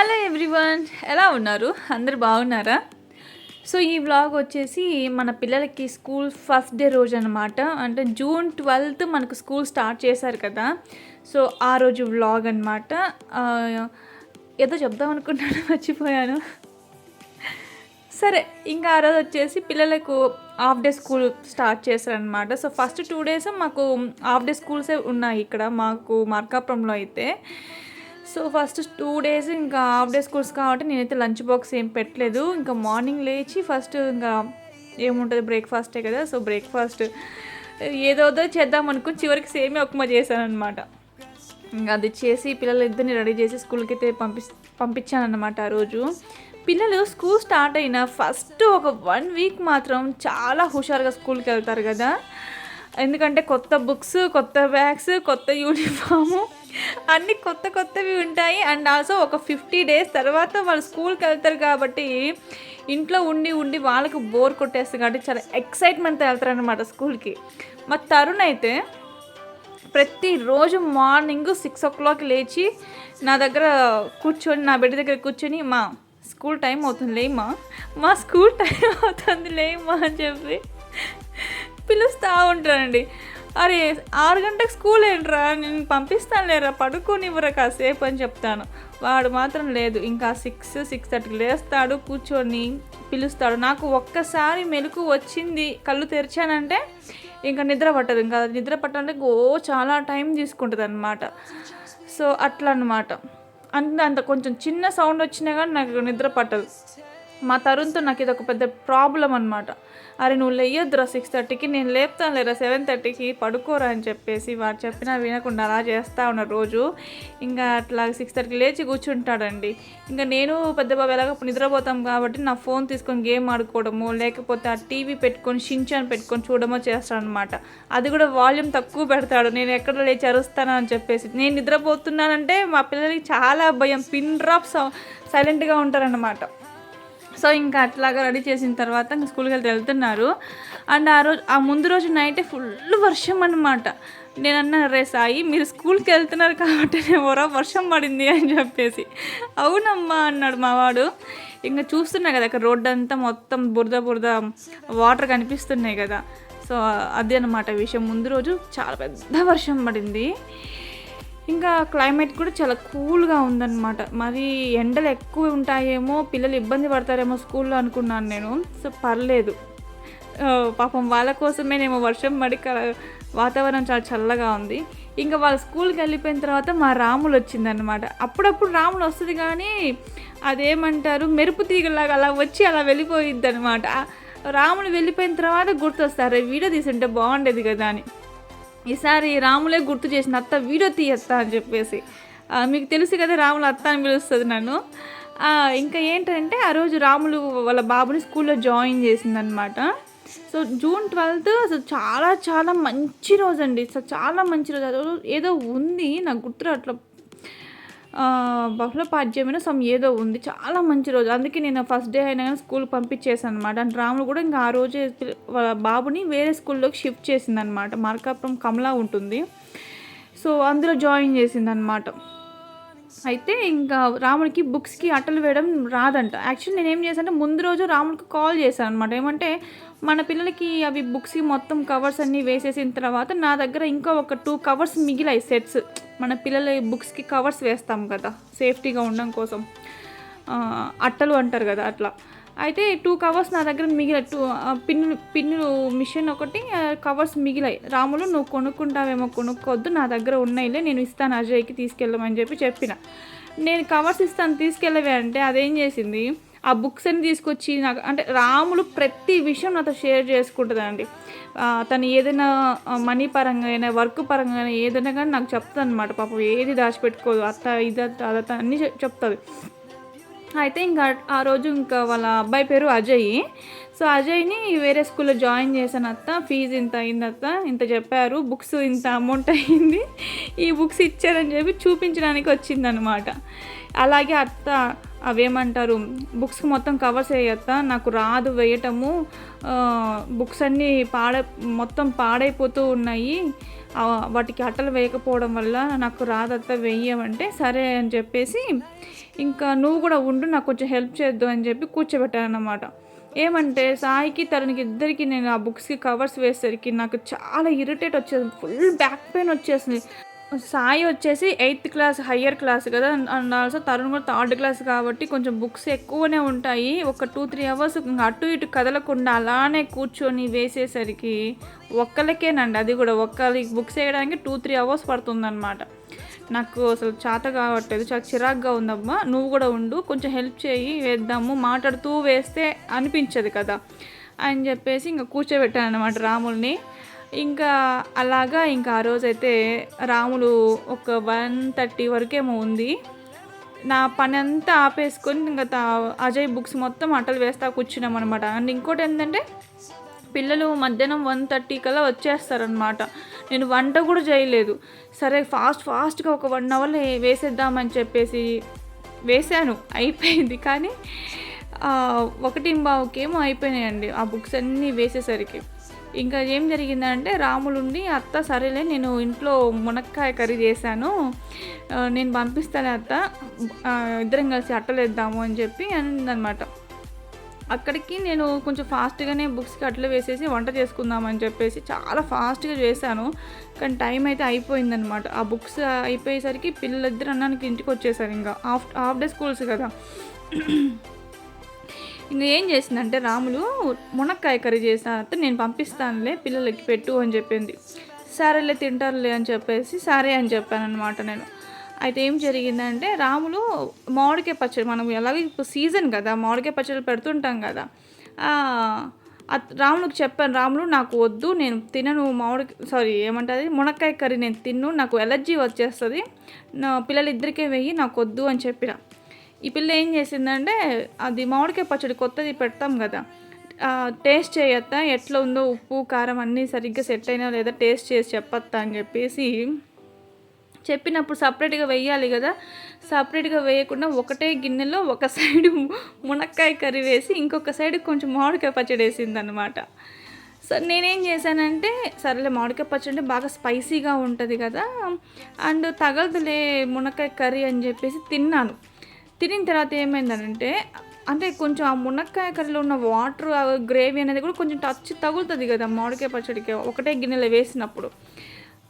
Hello everyone ఎలా ఉన్నారు? అందరు బాగున్నారా? సో ఈ వ్లాగ్ వచ్చేసి మన పిల్లలకి స్కూల్ ఫస్ట్ డే రోజు అనమాట అంటే జూన్ ట్వెల్త్ మనకు స్కూల్ స్టార్ట్ చేశారు కదా. సో ఆ రోజు వ్లాగ్ అనమాట ఏదో చెప్దాం అనుకున్నాను మర్చిపోయాను. సరే ఇంకా ఆ రోజు వచ్చేసి పిల్లలకు హాఫ్ డే స్కూల్ స్టార్ట్ చేశారనమాట సో ఫస్ట్ టూ డేస్ మాకు హాఫ్ డే స్కూల్సే ఉన్నాయి ఇక్కడ మాకు మార్కాపురంలో అయితే. సో ఫస్ట్ టూ డేస్ ఇంకా హాఫ్ డే స్కూల్స్ కాబట్టి నేనైతే లంచ్ బాక్స్ ఏం పెట్టలేదు. ఇంకా మార్నింగ్ లేచి ఫస్ట్ ఇంకా ఏముంటుంది బ్రేక్ఫాస్టే కదా సో బ్రేక్ఫాస్ట్ ఏదోదో చేద్దాం అనుకుని చివరికి సేమే ఉప్మా చేశాను అనమాట ఇంకా అది చేసి పిల్లలు ఇద్దరిని రెడీ చేసి స్కూల్కి అయితే పంపి పంపించాను అనమాట ఆ రోజు. పిల్లలు స్కూల్ స్టార్ట్ అయిన ఫస్ట్ ఒక వన్ వీక్ మాత్రం చాలా హుషారుగా స్కూల్కి వెళ్తారు కదా. ఎందుకంటే కొత్త బుక్స్ కొత్త బ్యాగ్స్ కొత్త యూనిఫాము అన్ని కొత్త కొత్తవి ఉంటాయి. అండ్ ఆల్సో ఒక ఫిఫ్టీ డేస్ తర్వాత వాళ్ళు స్కూల్కి వెళ్తారు కాబట్టి ఇంట్లో ఉండి ఉండి వాళ్ళకు బోర్ కొట్టేస్తుంది కాబట్టి చాలా ఎక్సైట్మెంట్తో వెళ్తారనమాట స్కూల్కి మా తరుణ్ అయితే ప్రతిరోజు మార్నింగ్ సిక్స్ ఓ క్లాక్ లేచి నా దగ్గర కూర్చొని నా బిడ్డ దగ్గర కూర్చొని మా స్కూల్ టైం అవుతుంది లేమా మా స్కూల్ టైం అవుతుంది లేమా అని చెప్పి పిలుస్తూ ఉంటానండి అరే ఆరు గంటకు స్కూల్ ఏంట్రా? నేను పంపిస్తాను లేరా పడుకోనివ్వరా కాసేపు అని చెప్తాను. వాడు మాత్రం లేదు. ఇంకా సిక్స్ సిక్స్ థర్టీకి లేస్తాడు కూర్చొని పిలుస్తాడు. నాకు ఒక్కసారి మెలకు వచ్చింది కళ్ళు తెరిచానంటే ఇంకా నిద్ర పట్టదు. ఇంకా నిద్ర పట్టాలంటే ఓ చాలా టైం తీసుకుంటుంది అనమాట సో అట్లా అనమాట అంత అంత కొంచెం చిన్న సౌండ్ వచ్చినా కానీ నాకు నిద్ర పట్టదు. మా తరుణ్తో నాకు ఇది ఒక పెద్ద ప్రాబ్లం అనమాట అరే నువ్వు లేయొద్దురా సిక్స్ థర్టీకి నేను లేపుతాను లేరా సెవెన్ థర్టీకి పడుకోరా అని చెప్పేసి వాడు చెప్పినా వినకుండా అలా చేస్తూ ఉన్నారు రోజు ఇంకా అట్లా సిక్స్ థర్టీకి లేచి కూర్చుంటాడండి. ఇంకా నేను పెద్ద బాబు ఎలాగో నిద్రపోతాం కాబట్టి నా ఫోన్ తీసుకొని గేమ్ ఆడుకోవడము లేకపోతే ఆ టీవీ పెట్టుకొని షించాన్ పెట్టుకొని చూడమో చేస్తాడనమాట అది కూడా వాల్యూమ్ తక్కువ పెడతాడు. నేను ఎక్కడ లేచి అరుస్తాను అని చెప్పేసి. నేను నిద్రపోతున్నానంటే మా పిల్లలకి చాలా భయం. పిన్ డ్రాప్ సైలెంట్గా ఉంటారనమాట సో ఇంకా అట్లాగా రెడీ చేసిన తర్వాత ఇంకా స్కూల్కి వెళ్తే వెళ్తున్నారు. అండ్ ఆ రోజు ఆ ముందు రోజు నైటే ఫుల్ వర్షం అనమాట నేను అన్నా రే సాయి మీరు స్కూల్కి వెళ్తున్నారు కాబట్టి నేను ఎవరో వర్షం పడింది అని చెప్పేసి. అవునమ్మా అన్నాడు మావాడు ఇంకా చూస్తున్నాయి కదా అక్కడ రోడ్డు అంతా మొత్తం బురద బురద వాటర్ కనిపిస్తున్నాయి కదా. సో అదే అనమాట విషయం. ముందు రోజు చాలా పెద్ద వర్షం పడింది. ఇంకా క్లైమేట్ కూడా చాలా కూల్గా ఉందన్నమాట. మరి ఎండలు ఎక్కువ ఉంటాయేమో పిల్లలు ఇబ్బంది పడతారేమో స్కూల్లో అనుకున్నాను నేను. సో పర్లేదు. పాపం వాళ్ళ కోసమేనేమో వర్షం పడి వాతావరణం చాలా చల్లగా ఉంది. ఇంకా వాళ్ళ స్కూల్కి వెళ్ళిపోయిన తర్వాత మా రాములు వచ్చిందనమాట అప్పుడప్పుడు రాములు వస్తుంది కానీ అదేమంటారు మెరుపు తీగలాగా అలా వచ్చి అలా వెళ్ళిపోయిద్ది అనమాట రాములు వెళ్ళిపోయిన తర్వాత గుర్తొస్తారు వీడియో తీసుంటే బాగుండేది కదా అని. ఈసారి రాములే గుర్తు చేసిన అత్త వీడియో తీయత్త అని చెప్పేసి. మీకు తెలుసు కదా రాములు అత్త అని పిలుస్తుంది నన్ను. ఇంకా ఏంటంటే ఆ రోజు రాములు వాళ్ళ బాబుని స్కూల్లో జాయిన్ చేసిందనమాట. సో జూన్ ట్వెల్త్ అసలు చాలా చాలా మంచి రోజు అండి చాలా మంచి రోజు. ఆ రోజు ఏదో ఉంది నాకు గుర్తు అట్లా బహుళ పాఠ్యమైన సమ్ ఏదో ఉంది. చాలా మంచి రోజు. అందుకే నేను ఫస్ట్ డే అయినా కానీ స్కూల్ పంపించేసాను అనమాట అండ్ రాములు కూడా ఇంకా ఆ రోజే వాళ్ళ బాబుని వేరే స్కూల్లోకి షిఫ్ట్ చేసింది అనమాట మార్కాపురం కమలా ఉంటుంది. సో అందులో జాయిన్ చేసింది అనమాట అయితే ఇంకా రాముడికి బుక్స్కి అట్టలు వేయడం రాదంట. యాక్చువల్లీ నేను ఏం చేశానంటే ముందు రోజు రాముడికి కాల్ చేశాను అనమాట ఏమంటే మన పిల్లలకి అవి బుక్స్కి మొత్తం కవర్స్ అన్నీ వేసేసిన తర్వాత నా దగ్గర ఇంకా ఒక టూ కవర్స్ మిగిలాయి సెట్స్ మన పిల్లల బుక్స్కి కవర్స్ వేస్తాం కదా సేఫ్టీగా ఉండడం కోసం. అట్టలు అంటారు కదా అట్లా. అయితే టూ కవర్స్ నా దగ్గర మిగిలాయి. టూ పిన్నులు పిన్నులు మిషన్ ఒకటి కవర్స్ మిగిలాయి. రాములు నువ్వు కొనుక్కుంటావేమో కొనుక్కోవద్దు నా దగ్గర ఉన్నాయిలే నేను ఇస్తాను అజయ్కి తీసుకెళ్ళమని చెప్పి చెప్పిన. నేను కవర్స్ ఇస్తాను తీసుకెళ్ళవే అంటే అదేం చేసింది? ఆ బుక్స్ అని తీసుకొచ్చి నాకు అంటే రాములు ప్రతి విషయం నాతో షేర్ చేసుకుంటుందండి. తను ఏదైనా మనీ పరంగా అయినా వర్క్ పరంగా అయినా ఏదైనా కానీ నాకు చెప్తుంది అనమాట పాపం ఏది దాచిపెట్టుకోదు అత్త ఇది అత్త అదత్త అన్నీ చెప్- చెప్తుంది. అయితే ఇంకా ఆ రోజు ఇంకా వాళ్ళ అబ్బాయి పేరు అజయ్. సో అజయ్ని వేరే స్కూల్లో జాయిన్ చేశాను అత్త. ఫీజు ఇంత అయింది అత్త. ఇంత చెప్పారు. బుక్స్ ఇంత అమౌంట్ అయింది. ఈ బుక్స్ ఇచ్చారని చెప్పి చూపించడానికి వచ్చిందనమాట అలాగే అత్త అవేమంటారు? బుక్స్కి మొత్తం కవర్స్ వేయత్త నాకు రాదు వేయటము. బుక్స్ అన్నీ పాడ మొత్తం పాడైపోతూ ఉన్నాయి. వాటికి అట్టలు వేయకపోవడం వల్ల నాకు రాదత్త వేయమంటే సరే అని చెప్పేసి ఇంకా నువ్వు కూడా ఉండు నాకు కొంచెం హెల్ప్ చేద్దు అని చెప్పి కూర్చోబెట్టాను అన్నమాట ఏమంటే సాయికి తనకి ఇద్దరికి నేను ఆ బుక్స్కి కవర్స్ వేసేసరికి నాకు చాలా ఇరిటేట్ వచ్చేది ఫుల్ బ్యాక్ పెయిన్ వచ్చేసింది. సాయి వచ్చేసి ఎయిత్ క్లాస్ హయ్యర్ క్లాస్ కదా. అండ్ ఆల్సో తరుణ్ కూడా థర్డ్ క్లాస్ కాబట్టి కొంచెం బుక్స్ ఎక్కువనే ఉంటాయి. ఒక టూ త్రీ అవర్స్ అటు ఇటు కదలకుండా అలానే కూర్చొని వేసేసరికి ఒక్కరికేనండి అది కూడా ఒక్కరికి బుక్స్ వేయడానికి టూ త్రీ అవర్స్ పడుతుందన్నమాట. నాకు అసలు చేత కావట్లేదు. చాలా చిరాగ్గా ఉందమ్మా. నువ్వు కూడా ఉండు. కొంచెం హెల్ప్ చేయి. వేద్దాము. మాట్లాడుతూ వేస్తే అనిపించదు కదా. అని చెప్పేసి ఇంకా కూర్చోబెట్టాను అనమాట రాముల్ని. ఇంకా అలాగా ఇంకా ఆ రోజైతే రాములు ఒక వన్ థర్టీ వరకేమో ఉంది. నా పని అంతా ఆపేసుకొని ఇంకా అజయ్ బుక్స్ మొత్తం అటలు వేస్తా కూర్చున్నాం అనమాట అండ్ ఇంకోటి ఏంటంటే పిల్లలు మధ్యాహ్నం వన్ థర్టీ కల్లా వచ్చేస్తారనమాట నేను వంట కూడా చేయలేదు. సరే ఫాస్ట్ ఫాస్ట్గా ఒక వన్ అవర్లో వేసేద్దామని చెప్పేసి వేశాను. అయిపోయింది. కానీ ఒకటి బావుకేమో అయిపోయినాయండి ఆ బుక్స్ అన్నీ వేసేసరికి. ఇంకా ఏం జరిగిందంటే రాములుండి అత్త సరేలే నేను ఇంట్లో మునక్కాయ కర్రీ చేశాను. నేను పంపిస్తాను అత్త. ఇద్దరం కలిసి అట్టలేద్దాము అని చెప్పి అనిందనమాట. అక్కడికి నేను కొంచెం ఫాస్ట్గానే బుక్స్కి అట్లా వేసేసి వంట చేసుకుందామని చెప్పేసి చాలా ఫాస్ట్గా చేశాను. కానీ టైం అయితే అయిపోయిందనమాట. ఆ బుక్స్ అయిపోయేసరికి పిల్లలిద్దరు అన్నానికి ఇంటికి వచ్చేసారు ఇంకా. హాఫ్ హాఫ్ డే స్కూల్స్ కదా. ఇంకా ఏం చేసిందంటే రాములు మునక్కాయ కర్రీ చేసినంత నేను పంపిస్తానులే పిల్లలకి పెట్టు అని చెప్పింది. సరేలే తింటారులే అని చెప్పేసి సరే అని చెప్పాను అనమాట నేను. అయితే ఏం జరిగిందంటే రాములు మామిడికాయ పచ్చడి మనం ఎలాగో ఇప్పుడు సీజన్ కదా మామిడికాయ పచ్చడి పెడుతుంటాం కదా. రాములకు చెప్పాను రాములు నాకు వద్దు నేను తినను మామిడి సారీ ఏమంటుంది మునక్కాయ కర్రీ నేను తిన్ను నాకు ఎలర్జీ వచ్చేస్తుంది నా పిల్లలిద్దరికే వెయ్యి నాకు వద్దు అని చెప్పిన. ఈ పిల్ల ఏం చేసిందంటే అది మామిడికాయ పచ్చడి కొత్తది పెడతాం కదా టేస్ట్ చేయొత్తా ఎట్లా ఉందో ఉప్పు కారం అన్నీ సరిగ్గా సెట్ అయినా లేదా టేస్ట్ చేసి చెప్పొత్తా అని చెప్పేసి చెప్పినప్పుడు సపరేట్గా వేయాలి కదా సపరేట్గా వేయకుండా ఒకటే గిన్నెలో ఒక సైడు మునక్కాయ కర్రీ వేసి ఇంకొక సైడ్ కొంచెం మామిడికాయ పచ్చడి వేసిందనమాట సో నేనేం చేశానంటే సరేలే మామిడికాయ పచ్చడి అంటే బాగా స్పైసీగా ఉంటుంది కదా అండ్ తగలదులే మునక్కాయ కర్రీ అని చెప్పేసి తిన్నాను. తినిన తర్వాత ఏమైందనంటే అంటే కొంచెం ఆ మునక్కాయ కర్రీలో ఉన్న వాటర్ గ్రేవీ అనేది కూడా కొంచెం టచ్ తగులుతుంది కదా మామిడికాయ పచ్చడికి. ఒకటే గిన్నెలో వేసినప్పుడు.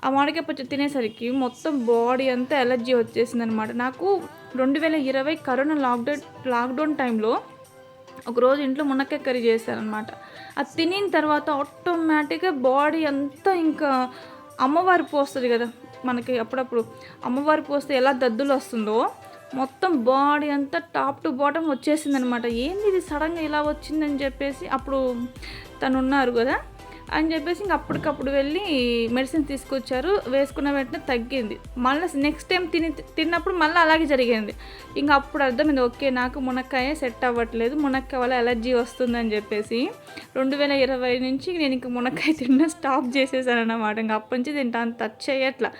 ఆ మామిడికాయ పచ్చడి తినేసరికి మొత్తం బాడీ అంతా ఎలర్జీ వచ్చేసింది అనమాట నాకు రెండు వేల ఇరవై కరోనా లాక్డౌన్ లాక్డౌన్ టైంలో ఒకరోజు ఇంట్లో మునక్కాయ కర్రీ చేశారనమాట. అది తినిన తర్వాత ఆటోమేటిక్గా బాడీ అంతా ఇంకా అమ్మవారి పోస్తుంది కదా. మనకి అప్పుడప్పుడు అమ్మవారి పోస్తే ఎలా దద్దులు వస్తుందో మొత్తం బాడీ అంతా టాప్ టు బాటమ్ వచ్చేసింది అనమాట ఏంది ఇది సడన్గా ఇలా వచ్చిందని చెప్పేసి అప్పుడు తను ఉన్నారు కదా అని చెప్పేసి ఇంక అప్పటికప్పుడు వెళ్ళి మెడిసిన్ తీసుకొచ్చారు. వేసుకున్న వెంటనే తగ్గింది. మళ్ళీ నెక్స్ట్ టైం తిని తిన్నప్పుడు మళ్ళీ అలాగే జరిగింది. ఇంకా అప్పుడు అర్థమైంది ఓకే నాకు మునక్కాయ సెట్ అవ్వట్లేదు మునక్కాయ వల్ల ఎలర్జీ వస్తుందని చెప్పేసి రెండు వేల ఇరవై నుంచి నేను ఇంక మునక్కాయ తిన్న స్టాప్ చేసేసాను అన్నమాట ఇంకా అప్పటి నుంచి తింటాను టచ్ చేయట్లా.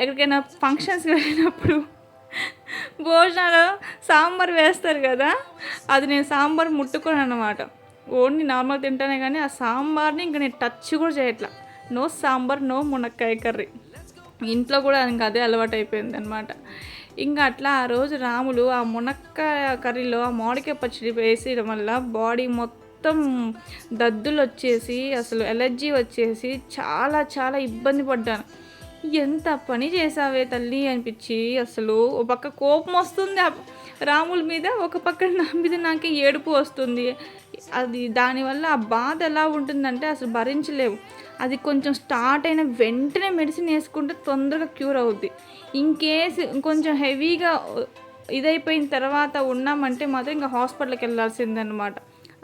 ఎక్కడికైనా ఫంక్షన్స్కి వెళ్ళినప్పుడు భోజనాలు సాంబార్ వేస్తారు కదా అది నేను సాంబార్ ముట్టుకోను అనమాట ఓన్లీ నార్మల్ తింటానే కానీ ఆ సాంబార్ని ఇంకా నేను టచ్ కూడా చేయట్లా. నో సాంబార్ నో మునక్కాయ కర్రీ. ఇంట్లో కూడా ఇంకా అదే అలవాటు అయిపోయింది అనమాట ఇంకా అట్లా ఆ రోజు రాములు ఆ మునక్కాయ కర్రీలో ఆ మామిడికాయ పచ్చడి వేసేయడం వల్ల బాడీ మొత్తం దద్దులు వచ్చేసి అసలు ఎలర్జీ వచ్చేసి చాలా చాలా ఇబ్బంది పడ్డాను. ఎంత పని చేసావే తల్లి అనిపించి అసలు. ఒక పక్క కోపం వస్తుంది రాముల మీద ఒక పక్క నా మీద నాకే ఏడుపు వస్తుంది. అది దానివల్ల ఆ బాధ ఎలా ఉంటుందంటే అసలు భరించలేవు. అది కొంచెం స్టార్ట్ అయిన వెంటనే మెడిసిన్ వేసుకుంటే తొందరగా క్యూర్ అవుద్ది. ఇంకేస్ కొంచెం హెవీగా ఇదైపోయిన తర్వాత ఉన్నామంటే మాత్రం ఇంకా హాస్పిటల్కి వెళ్ళాల్సిందనమాట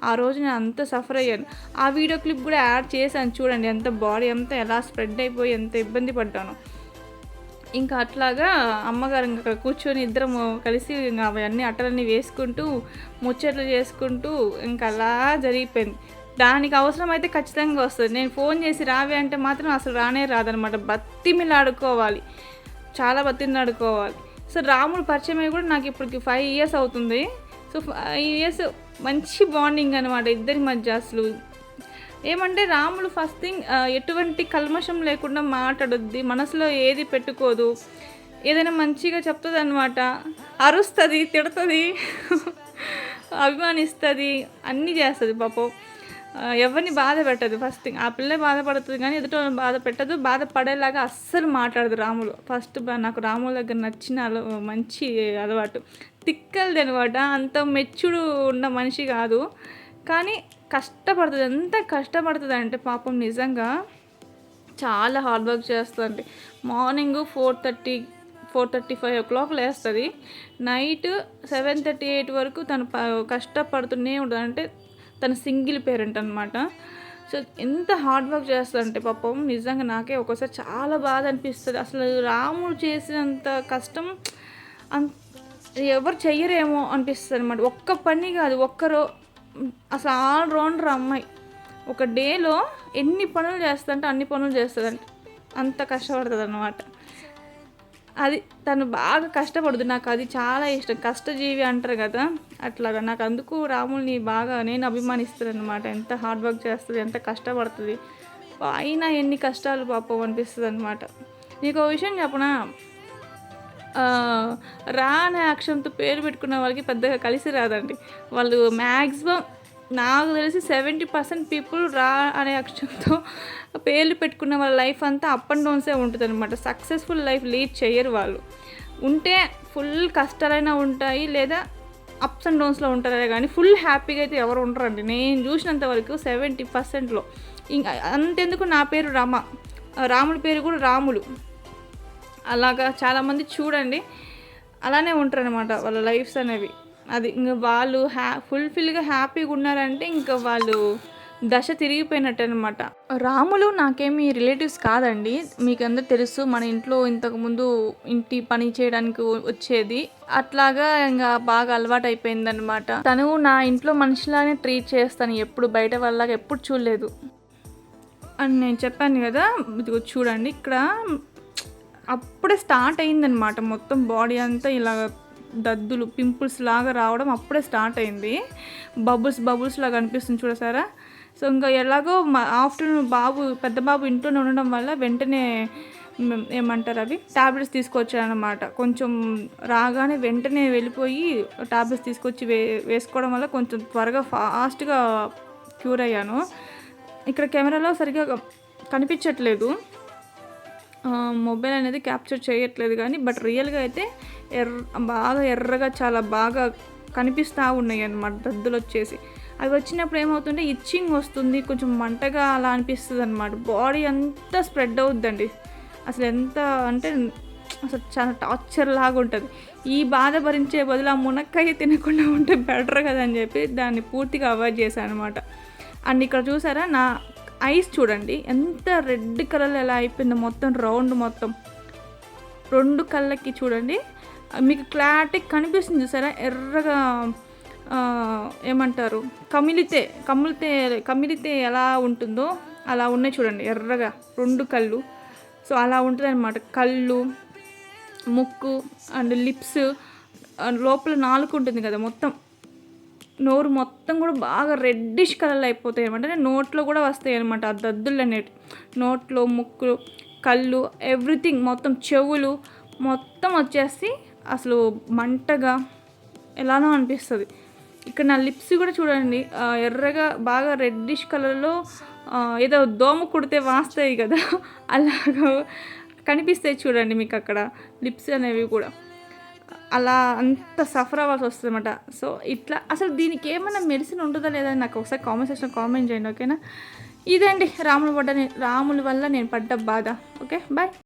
ఆ రోజు నేను అంత సఫర్ అయ్యాను. ఆ వీడియో క్లిప్ కూడా యాడ్ చేశాను. చూడండి ఎంత బాడీ అంతా ఎలా స్ప్రెడ్ అయిపోయి ఎంత ఇబ్బంది పడ్డాను. ఇంకా అట్లాగా అమ్మగారు ఇంకా కూర్చొని ఇద్దరం కలిసి ఇంకా అవన్నీ అట్టలన్నీ వేసుకుంటూ ముచ్చట్లు చేసుకుంటూ ఇంకా అలా జరిగిపోయింది. దానికి అవసరం అయితే ఖచ్చితంగా వస్తుంది. నేను ఫోన్ చేసి రావే అంటే మాత్రం అసలు రానే రాదనమాట బత్తిమిలాడుకోవాలి చాలా బతిమిలాడుకోవాలి సో రాముడు పరిచయం కూడా నాకు ఇప్పటికి ఫైవ్ ఇయర్స్ అవుతుంది. సో ఫైవ్ ఇయర్స్ మంచి బాండింగ్ అనమాట ఇద్దరి మధ్య అసలు. ఏమంటే రాముడు ఫస్ట్ థింగ్ ఎటువంటి కల్మషం లేకుండా మాట్లాడొద్ది మనసులో ఏది పెట్టుకోదు ఏదైనా మంచిగా చెప్తుంది అనమాట అరుస్తుంది తిడుతుంది అభిమానిస్తుంది అన్నీ చేస్తుంది పాపం. ఎవరిని బాధ పెట్టదు. ఫస్ట్ థింగ్ ఆ పిల్ల బాధపడుతుంది కానీ ఎదుటి బాధ పెట్టదు. బాధపడేలాగా అస్సలు మాట్లాడదు రాములు. ఫస్ట్ నాకు రాముల దగ్గర నచ్చిన అల మంచి అలవాటు. తిక్కలది అనమాట అంత మెచ్చుడు ఉన్న మనిషి కాదు. కానీ కష్టపడుతుంది. ఎంత కష్టపడుతుంది అంటే పాపం నిజంగా చాలా హార్డ్ వర్క్ చేస్తుంది morning four thirty four thirty five o'clock లేస్తుంది. నైట్ సెవెన్ థర్టీ ఎయిట్ వరకు తను ప- కష్టపడుతూనే ఉంటుంది. అంటే తన సింగిల్ పేరెంట్ అనమాట సో ఎంత హార్డ్ వర్క్ చేస్తారంటే పాపం నిజంగా నాకే ఒక్కోసారి చాలా బాధ అనిపిస్తుంది. అసలు రాముడు చేసినంత కష్టం అంత ఎవరు చెయ్యరేమో అనిపిస్తుంది అనమాట ఒక్క పని కాదు ఒక్కరో అసలు ఆల్ రౌండర్ అమ్మాయి. ఒక డేలో ఎన్ని పనులు చేస్తుందంటే అన్ని పనులు చేస్తుందంట. అంత కష్టపడుతుంది అనమాట అది తను బాగా కష్టపడుతుంది. నాకు అది చాలా ఇష్టం. కష్టజీవి అంటారు కదా. అట్లాగా. నాకు అందుకు రాముల్ని బాగా నేను అభిమానిస్తాను అనమాట ఎంత హార్డ్ వర్క్ చేస్తుంది ఎంత కష్టపడుతుంది. అయినా ఎన్ని కష్టాలు పాపం అనిపిస్తుంది అనమాట నీకు ఒక విషయం చెప్పనా? రా అనే అక్షరంతో పేరు పెట్టుకున్న వాళ్ళకి పెద్దగా కలిసి రాదండి. వాళ్ళు మ్యాక్సిమం నాకు తెలిసి సెవెంటీ పర్సెంట్ పీపుల్ రా అనే అక్షరంతో పేర్లు పెట్టుకున్న వాళ్ళ లైఫ్ అంతా అప్ అండ్ డౌన్సే ఉంటుంది అనమాట సక్సెస్ఫుల్ లైఫ్ లీడ్ చేయరు వాళ్ళు. ఉంటే ఫుల్ కష్టాలైనా ఉంటాయి లేదా అప్స్ అండ్ డౌన్స్లో ఉంటారే కానీ ఫుల్ హ్యాపీగా అయితే ఎవరు ఉండరండి. నేను చూసినంత వరకు సెవెంటీ పర్సెంట్లో ఇంకా అంతెందుకు నా పేరు రమ. రాముడి పేరు కూడా రాములు. అలాగా చాలామంది చూడండి. అలానే ఉంటారు అనమాట వాళ్ళ లైఫ్స్ అనేవి. అది ఇంకా వాళ్ళు హ్యా ఫుల్ఫిల్గా హ్యాపీగా ఉన్నారంటే ఇంకా వాళ్ళు దశ తిరిగిపోయినట్టు అనమాట రాములు నాకేమి రిలేటివ్స్ కాదండి. మీకు అందరు తెలుసు మన ఇంట్లో ఇంతకుముందు ఇంటి పని చేయడానికి వచ్చేది. అట్లాగా ఇంకా బాగా అలవాటు అయిపోయిందనమాట తను నా ఇంట్లో మనిషిలానే ట్రీట్ చేస్తాను. ఎప్పుడు బయట వాళ్ళగా ఎప్పుడు చూడలేదు. అని నేను చెప్పాను కదా ఇదిగో చూడండి ఇక్కడ అప్పుడే స్టార్ట్ అయిందనమాట మొత్తం బాడీ అంతా ఇలాగ దద్దులు పింపుల్స్ లాగా రావడం అప్పుడే స్టార్ట్ అయింది. బబుల్స్ బబుల్స్ లాగా అనిపిస్తుంది చూడసారా సో ఇంకా ఎలాగో మా ఆఫ్టర్నూన్ బాబు పెద్ద బాబు ఇంట్లోనే ఉండడం వల్ల వెంటనే ఏమంటారు అవి? ట్యాబ్లెట్స్ తీసుకొచ్చానమాట కొంచెం రాగానే వెంటనే వెళ్ళిపోయి టాబ్లెట్స్ తీసుకొచ్చి వే వేసుకోవడం వల్ల కొంచెం త్వరగా ఫాస్ట్గా క్యూర్ అయ్యాను. ఇక్కడ కెమెరాలో సరిగా కనిపించట్లేదు. మొబైల్ అనేది క్యాప్చర్ చేయట్లేదు కానీ బట్ రియల్గా అయితే ఎర్ర బాగా ఎర్రగా చాలా బాగా కనిపిస్తూ ఉన్నాయి అన్నమాట దద్దులు వచ్చేసి. అవి వచ్చినప్పుడు ఏమవుతుంటే ఇచ్చింగ్ వస్తుంది కొంచెం మంటగా అలా అనిపిస్తుంది అనమాట బాడీ అంతా స్ప్రెడ్ అవుద్దండి. అసలు ఎంత అంటే అసలు చాలా టార్చర్ లాగా ఉంటుంది. ఈ బాధ భరించే బదులు ఆ మునక్కాయ తినకుండా ఉంటే బెటర్ కదా అని చెప్పి దాన్ని పూర్తిగా అవాయిడ్ చేశాను అనమాట అండ్ ఇక్కడ చూసారా నా ఐస్ చూడండి ఎంత రెడ్ కలర్ ఎలా అయిపోయిందో మొత్తం రౌండ్ మొత్తం. రెండు కళ్ళకి చూడండి. మీకు క్లారిటీ కనిపిస్తుంది చూసారా ఎర్రగా ఏమంటారు? కమిలితే కమిలితే కమిలితే ఎలా ఉంటుందో అలా ఉన్నాయి చూడండి ఎర్రగా రెండు కళ్ళు. సో అలా ఉంటుంది అనమాట కళ్ళు ముక్కు అండ్ లిప్స్ లోపల నాలుగు ఉంటుంది కదా మొత్తం. నోరు మొత్తం కూడా బాగా రెడ్డిష్ కలర్లో అయిపోతాయి అనమాట అంటే నోట్లో కూడా వస్తాయి అనమాట ఆ దద్దులు అనేవి నోట్లో ముక్కు కళ్ళు ఎవ్రీథింగ్ మొత్తం చెవులు మొత్తం వచ్చేసి అసలు మంటగా ఎలానో అనిపిస్తుంది. ఇక్కడ నా లిప్స్ కూడా చూడండి. ఎర్రగా బాగా రెడ్డిష్ కలర్లో ఏదో దోమ కుడితే వాస్తాయి కదా అలాగా కనిపిస్తాయి చూడండి మీకు అక్కడ లిప్స్ అనేవి కూడా. అలా అంత సఫర్ అవ్వాల్సి వస్తుందన్నమాట. సో ఇట్లా అసలు దీనికి ఏమైనా మెడిసిన్ ఉంటుందా లేదా అని నాకు ఒకసారి కామెంట్ సెక్షన్ కామెంట్ చేయండి ఓకేనా ఇదండి రాముల పడ్డ రాముల వల్ల నేను పడ్డ బాధ ఓకే బాయ్